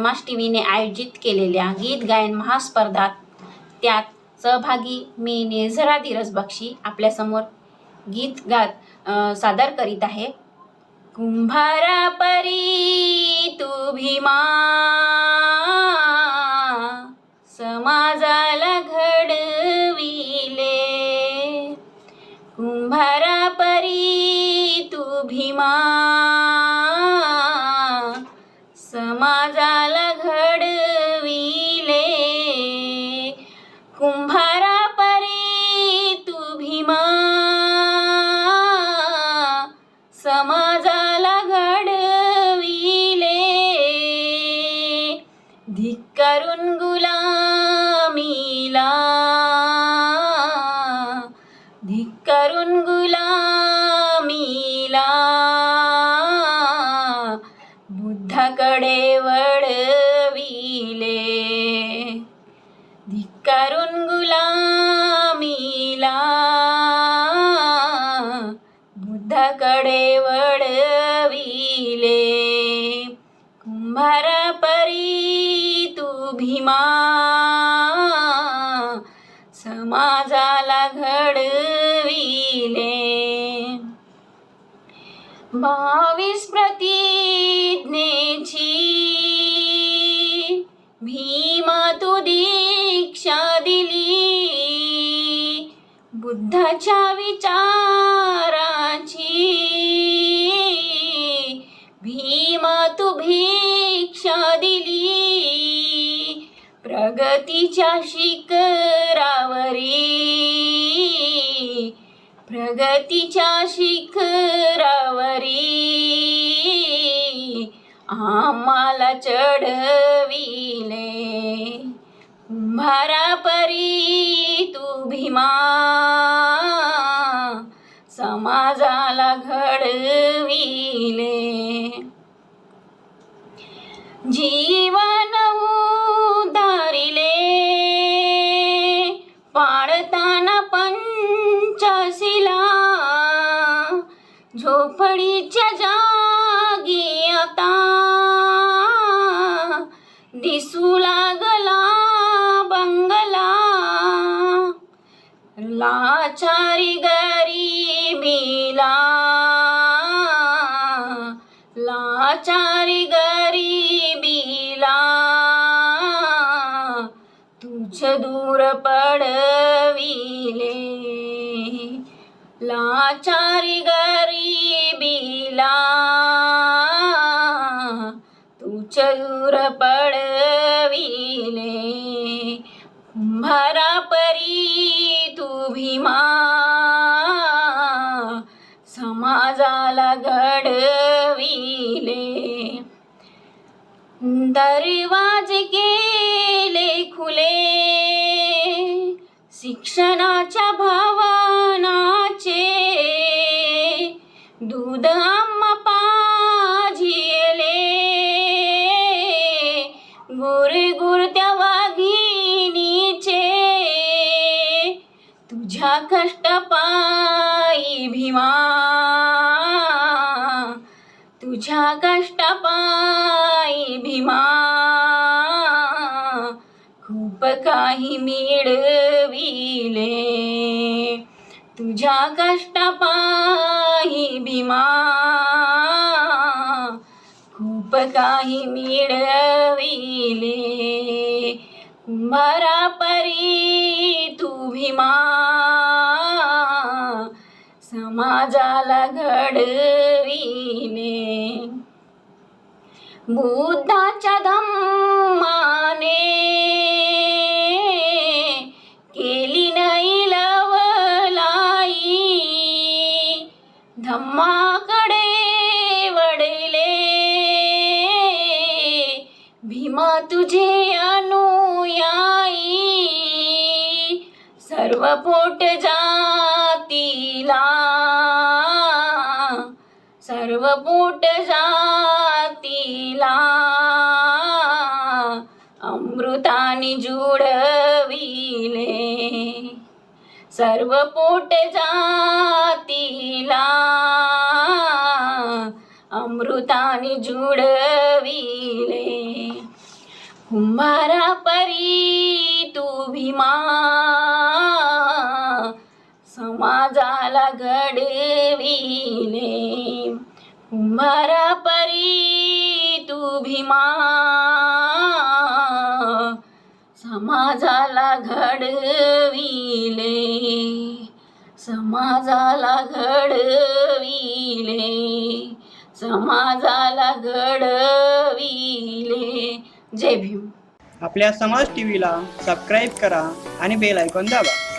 समाज टी व्हीने आयोजित केलेल्या गीत गायन महास्पर्धात त्यात सहभागी मी निर्झरा धीरज बक्षी आपल्यासमोर गीत गात सादर करीत आहे. कुंभारा परी तू भीमा समाजाला घडविले. कुंभारा परी तू भीमा धिक्करून गुलामीला. धिक्करून गुलामीला. बुद्धाकडे वळविले. धिक्करून गुलामीला. बुद्धाकडे वळविले. कुंभारा महिमा समाजाला घडविले. बावीस प्रतिज्ञेची भीमा तू दीक्षा दिली. बुद्धाच्या प्रगतीच्या शिखरावरी. प्रगतीच्या शिखरावरी. आम्हाला चढविले. कुंभारा परी तू भीमा समाजाला घडविले. जी झोपडीच्या जागी आता दिसू लागला बंगला. लाचारी गरीबीला लाचारी गरीबीला तुझ दूर पडविले. लाचारी गरीबीला चूर पडविले कुंभारा परी तू भीमा समाजाला घडविले. दरवाजे केले खुले. शिक्षणाच्या कष्टपायी भीमा. तुझ्या कष्टपायी भीमा. खूप काही मिळविले. तुझ्या कष्टपायी भीमा. खूप काही मिळविले. मरा परी तू भीमा समाजाला घडविले बुद्धाच्या सर्व पोट जातीला. सर्व पोट जातीला. अमृताने जुडविले. सर्व पोट जातीला. अमृताने जुडविले. कुंभारा परी तू भीमा माझाला घडविले कुंभारा परी तू भीमा. समाजाला घडविले समाजाला घडविले समाजाला घडविले जय भीम. आपल्या समाज टी व्हीला सबस्क्राईब करा आणि बेल ऐकून दाबा.